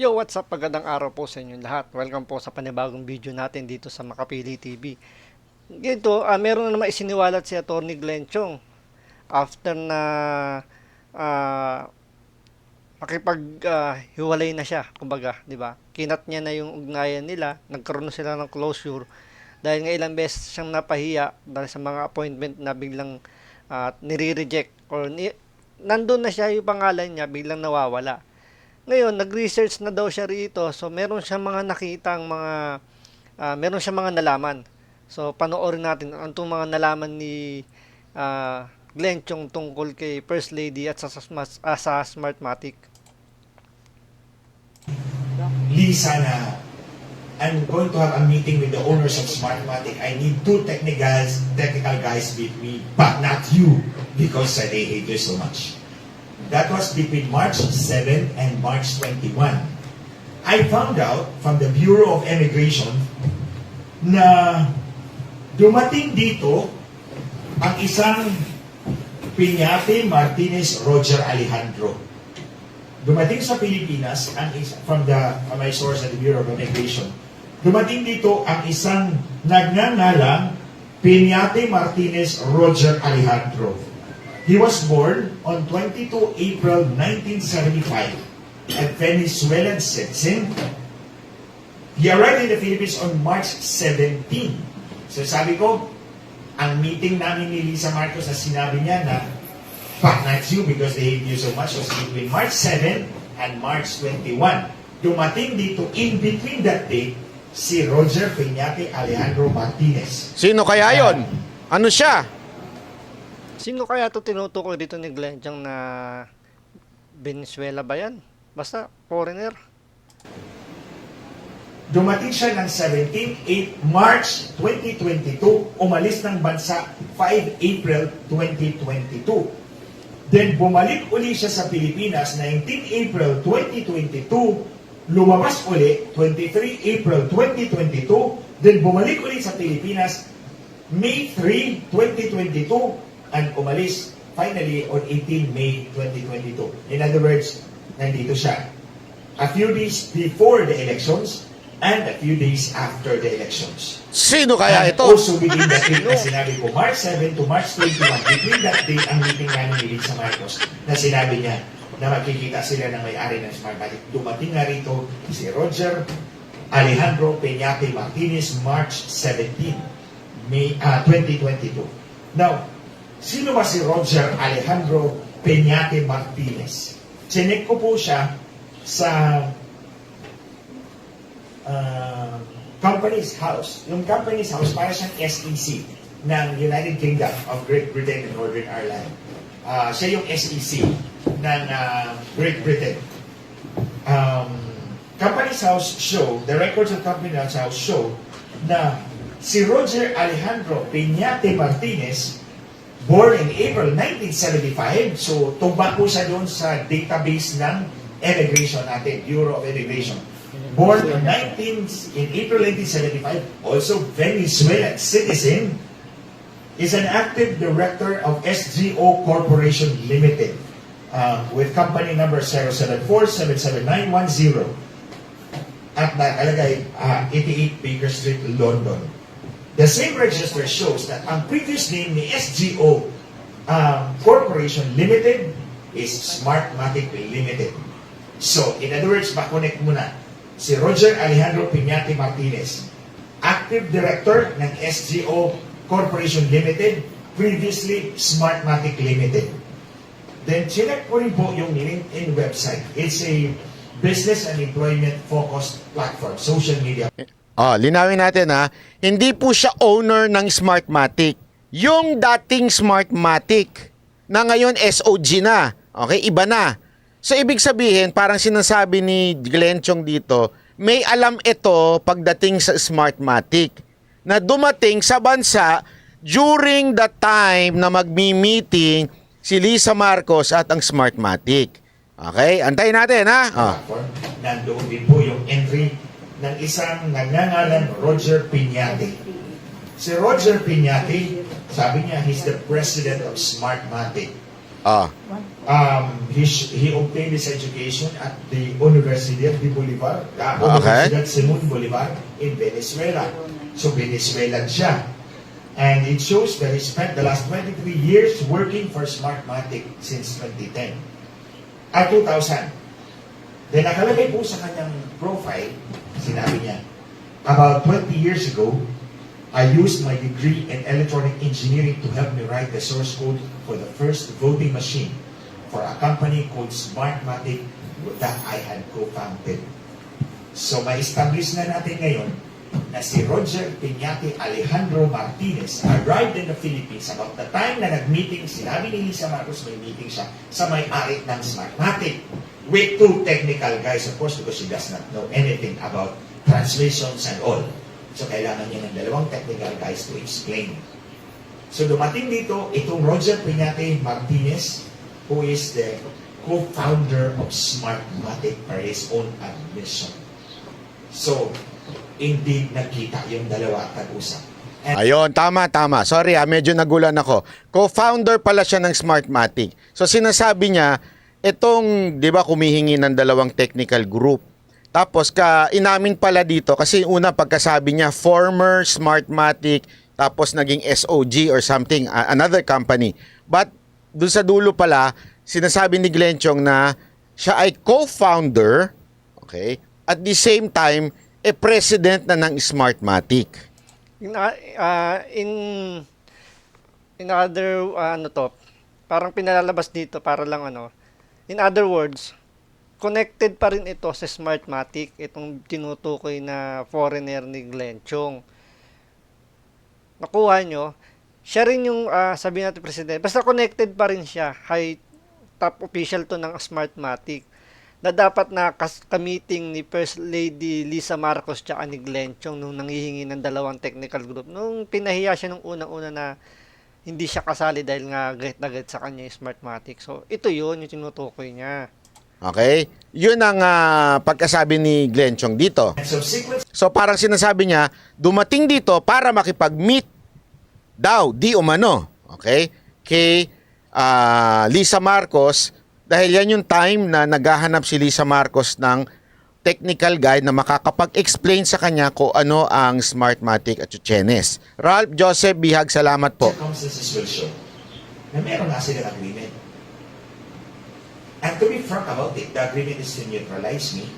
Yo, what's up? Magandang araw po sa inyo lahat. Welcome po sa panibagong video natin dito sa Makapili TV. Dito, ah, meron na naman isiniwalat si Atty. Glenn Chong after na ah, makipag-hiwalay na siya, kumbaga, di ba? Kinat niya na yung ugnayan nila, nagkaroon na sila ng closure dahil nga ilang beses siyang napahiya dahil sa mga appointment na biglang ah, nire-reject or ni, nandun na siya yung pangalan niya, biglang nawawala. Ngayon, nag-research na daw siya rito. So, meron siya mga nakitang mga, ah, meron siya mga nalaman. So, panoorin natin ang itong mga nalaman ni ah, Glenn Chong tungkol kay First Lady at sa, sa, ah, sa Smartmatic. Lisa na I'm going to have a meeting with the owners of Smartmatic. I need two technical technical guys with me, but not you, because uh, they hate you so much. That was between March 7 and March 21. I found out from the Bureau of Immigration na dumating dito ang isang Piñate Martinez Roger Alejandro. Dumating sa Pilipinas ang is, from the from my source at the Bureau of Immigration. Dumating dito ang isang nagngangalang Piñate Martinez Roger Alejandro he was born on 22 April 1975 a Venezuelan citizen he arrived in the Philippines on March 17 so sabi ko ang meeting namin ni Lisa Marcos na sinabi niya na Fuck not you because they hate you so much was between March 7 and March 21. Dumating dito in between that date si Roger Peñate Alejandro Martinez. Sino kaya yon? Ano siya? Sino kaya to tinutukoy dito ni Glenn Chong na Venezuela ba yan? Basta, foreigner. Dumating siya ng 17 8 March 2022, umalis ng bansa 5 April 2022. Then bumalik uli siya sa Pilipinas 19 April 2022, lumabas uli 23 April 2022, then bumalik uli sa Pilipinas May 3, 2022, and umalis finally on 18 May 2022. In other words, nandito siya. A few days before the elections and a few days after the elections. Sino kaya And ito? Also within that date na sinabi ko, March 7 to March 21, between that date ang meeting namin ni Lisa Marcos na sinabi niya na magkikita sila ng may-ari ng Smartmatic. Dumating nga rito si Roger Alejandro Peñate Martinez, March 17, May, ah, 2022. Now, sino ba si Roger Alejandro Peñate Martinez? Chinek ko po siya sa uh, company's house. Yung company's house, para siyang SEC ng United Kingdom of Great Britain and Northern Ireland. Ah, siya yung SEC ng ah, Great Britain. Um, company's house show, the records of company's house show na si Roger Alejandro Peñate Martinez born in April 1975. So, tumba po siya doon sa database ng immigration natin, Bureau of Immigration. Born in 19, in April 1975, also Venezuelan citizen, is an active director of SGO Corporation Limited uh, with company number 074-77910 at nakalagay uh, 88 Baker Street, London. The same register shows that ang previous name ni SGO um, Corporation Limited is Smartmatic Limited. So, in other words, makonect muna. Si Roger Alejandro Piñate Martinez, active director ng SGO Corporation Limited, previously Smartmatic Limited. Then, chinek ko rin po yung LinkedIn website. It's a business and employment focused platform, social media Oh, linawin natin ha. Hindi po siya owner ng Smartmatic. Yung dating Smartmatic na ngayon SOG na. Okay, iba na. So ibig sabihin, parang sinasabi ni Glenn Chong dito, may alam ito pagdating sa Smartmatic na dumating sa bansa during the time na magmi-meeting si Lisa Marcos at ang Smartmatic. Okay, antayin natin ha. Oh. Nandoon din po yung entry ng isang nagngangalan Roger Piñate. Si Roger Piñate, sabi niya, he's the president of Smartmatic. Ah. Um, he, he obtained his education at the Universidad de Bolivar, uh, Okay. Universidad Simon Bolivar in Venezuela. So Venezuelan siya. And it shows that he spent the last 23 years working for Smartmatic since 2010. At 2000. Then nakalagay po sa kanyang profile, sinabi niya, about 20 years ago, I used my degree in electronic engineering to help me write the source code for the first voting machine for a company called Smartmatic that I had co-founded. So ma-establish na natin ngayon na si Roger Piñate Alejandro Martinez arrived in the Philippines about the time na nag-meeting, sinabi ni Lisa Marcos may meeting siya sa may-ari ng Smartmatic with two technical guys, of course, because she does not know anything about translations and all. So kailangan niya ng dalawang technical guys to explain. So dumating dito, itong Roger Piñate Martinez, who is the co-founder of Smartmatic per his own admission. So, indeed nagkita yung dalawa at nag-usap. And Ayun, tama, tama. Sorry ah, medyo nagulan ako. Co-founder pala siya ng Smartmatic. So sinasabi niya, itong, di ba, kumihingi ng dalawang technical group. Tapos ka inamin pala dito kasi una pagkasabi niya former Smartmatic tapos naging SOG or something another company. But dun sa dulo pala sinasabi ni Glenn Chong na siya ay co-founder, okay? At the same time, e president na ng Smartmatic. In, uh, uh, in, in other, uh, ano to, parang pinalalabas dito para lang ano, in other words, connected pa rin ito sa Smartmatic, itong tinutukoy na foreigner ni Glenn Chong. Nakuha nyo, siya rin yung, uh, sabi natin president, basta connected pa rin siya, high top official to ng Smartmatic na dapat na ka-meeting ni First Lady Lisa Marcos tsaka ni Glenn Chong nung nanghihingi ng dalawang technical group. Nung pinahiya siya nung unang-una na hindi siya kasali dahil nga galit na galit sa kanya yung Smartmatic. So, ito yun yung tinutukoy niya. Okay? Yun ang ah, pagkasabi ni Glenn Chong dito. So parang sinasabi niya, dumating dito para makipag-meet daw, di umano. Okay? Kay ah, Lisa Marcos dahil yan yung time na naghahanap si Lisa Marcos ng technical guide na makakapag-explain sa kanya kung ano ang Smartmatic at Chuchenes. Ralph Joseph Bihag, salamat po. circumstances will show na meron nga silang agreement. And to be frank about it, the agreement is to neutralize me.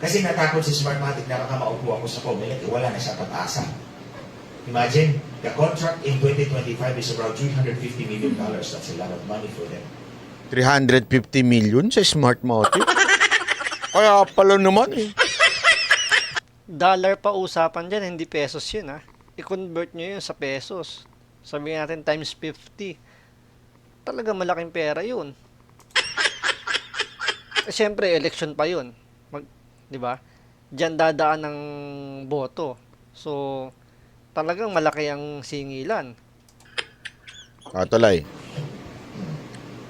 Kasi natakot si Smartmatic na baka maupo ako sa Comelec, wala na siya pag-asa. Imagine, the contract in 2025 is around 350 million dollars. That's a lot of money for them. 350 million sa Smartmatic? Kaya pala naman eh. Dollar pa usapan dyan, hindi pesos yun ha. I-convert nyo yun sa pesos. Sabihin natin times 50. Talaga malaking pera yun. Eh, Siyempre, election pa yun. Mag, di ba? Diyan dadaan ng boto. So, talagang malaki ang singilan. Katuloy.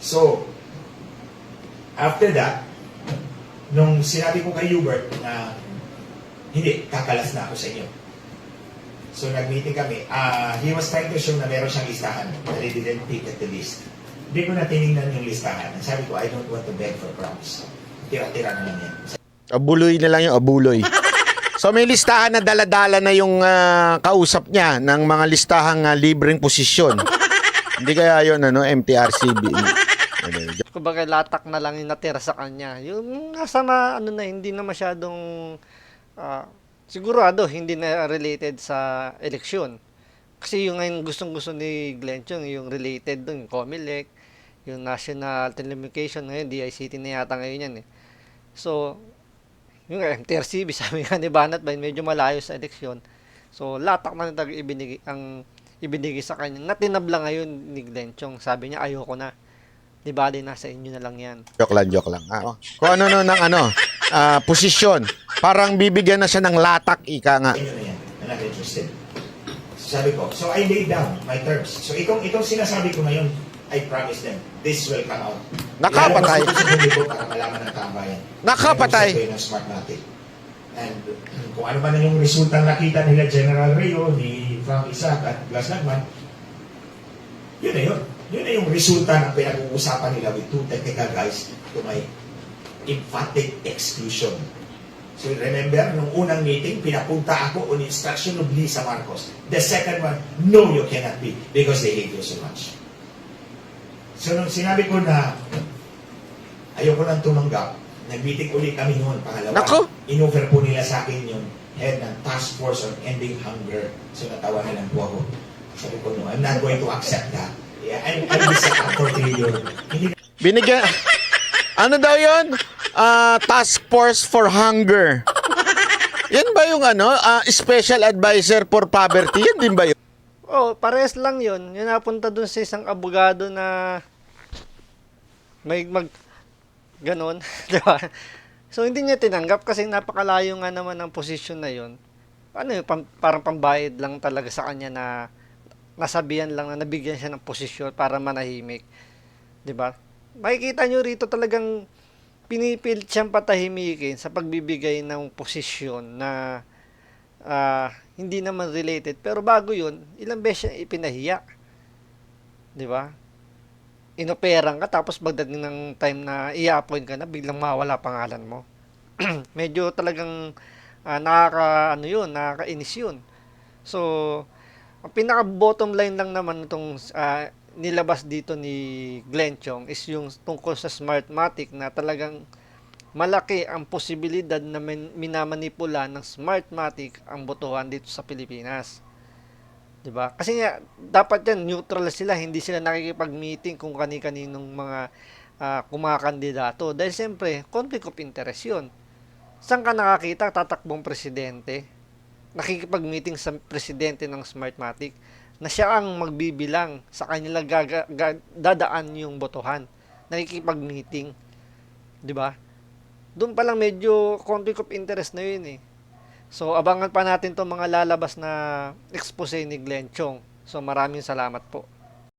So, after that, nung sinabi ko kay Hubert na hindi, kakalas na ako sa inyo. So, nag-meeting kami. Ah, he was trying to show na meron siyang listahan but he didn't pick at the list. Hindi ko na tinignan yung listahan. Sabi ko, I don't want to beg for crumbs. Tira-tira na lang yan. Abuloy na lang yung abuloy. So may listahan na daladala na yung ah, kausap niya ng mga listahang ah, libreng posisyon. Hindi kaya yun ano, MTRCB. Kumbaga, latak na lang yung natira sa kanya. Yung nasa na, ano na, hindi na masyadong, ah, sigurado, hindi na related sa eleksyon. Kasi yung ngayon gustong-gusto ni Glenn Chong, yung related dun, yung COMELEC, yung National Telecommunication, ngayon, DICT na yata ngayon yan eh. So, yung MTRCB, sabi nga ni Banat Bain, medyo malayo sa eleksyon. So, latak na talaga ibinigay, ang ibinigay sa kanya. Natinabla ngayon ni Glenn Chong. Sabi niya, ayoko na. Di bali, nasa inyo na lang yan. joke lang, joke lang. Ah, oh. Kung ano no ng ano, ah, posisyon. Parang bibigyan na siya ng latak, ika nga. Inyo na yan. I'm not interested. So, sabi ko, so I laid down my terms. So itong, itong sinasabi ko ngayon, I promise them, this will come out. Nakapatay. Ilalabas ko sa publiko para malaman ng tambayan. Nakapatay. May ng Smartmatic. And uh, kung ano man yung resulta nakita nila General Rio, ni Frank Isaac at Blas Nagman, yun na yun. Yun na yung resulta ng pinag-uusapan nila with two technical guys to my emphatic exclusion. So remember, nung unang meeting, pinapunta ako on instruction of Lisa Marcos. The second one, no, you cannot be because they hate you so much. So nung sinabi ko na ayoko nang tumanggap, nag-meeting ulit kami noon, pangalawa. Nako! In-offer po nila sa akin yung head ng task force on ending hunger. So natawa na lang po ako. Sabi ko, no, I'm not going to accept that. Yeah, I'm, I'm just a. Hindi Binigyan... ano daw yon? Ah, task Force for Hunger. Yan ba yung ano? ah, special Advisor for Poverty? Yan din ba yun? Oh, pares lang yun. Yun napunta dun sa isang abogado na may mag ganon, di ba? So hindi niya tinanggap kasi napakalayo nga naman ng posisyon na yun. Ano yun, pam- parang pambayad lang talaga sa kanya na nasabihan lang na nabigyan siya ng posisyon para manahimik. Di ba? Makikita nyo rito talagang pinipilit siyang patahimikin sa pagbibigay ng posisyon na ah, hindi naman related. Pero bago yun, ilang beses siya ipinahiya. Di ba? Inoperang ka, tapos pagdating ng time na i-appoint ka na, biglang mawala pangalan mo. Medyo talagang ah, nakaka, ano yun, nakakainis yun. So, ang pinaka bottom line lang naman itong ah, nilabas dito ni Glenn Chong is yung tungkol sa Smartmatic na talagang malaki ang posibilidad na min- minamanipula ng Smartmatic ang botohan dito sa Pilipinas. 'Di ba? Kasi nga dapat yan neutral sila, hindi sila nakikipag-meeting kung kani-kaninong mga ah, kumakandidato dahil siyempre conflict of interest 'yun. Saan ka nakakita tatakbong presidente? Nakikipag-meeting sa presidente ng Smartmatic na siya ang magbibilang sa kanila gaga, ga- dadaan yung botohan. Nakikipag-meeting. 'Di ba? Doon pa lang medyo conflict of interest na yun eh. So, abangan pa natin itong mga lalabas na expose ni Glenn Chong. So, maraming salamat po.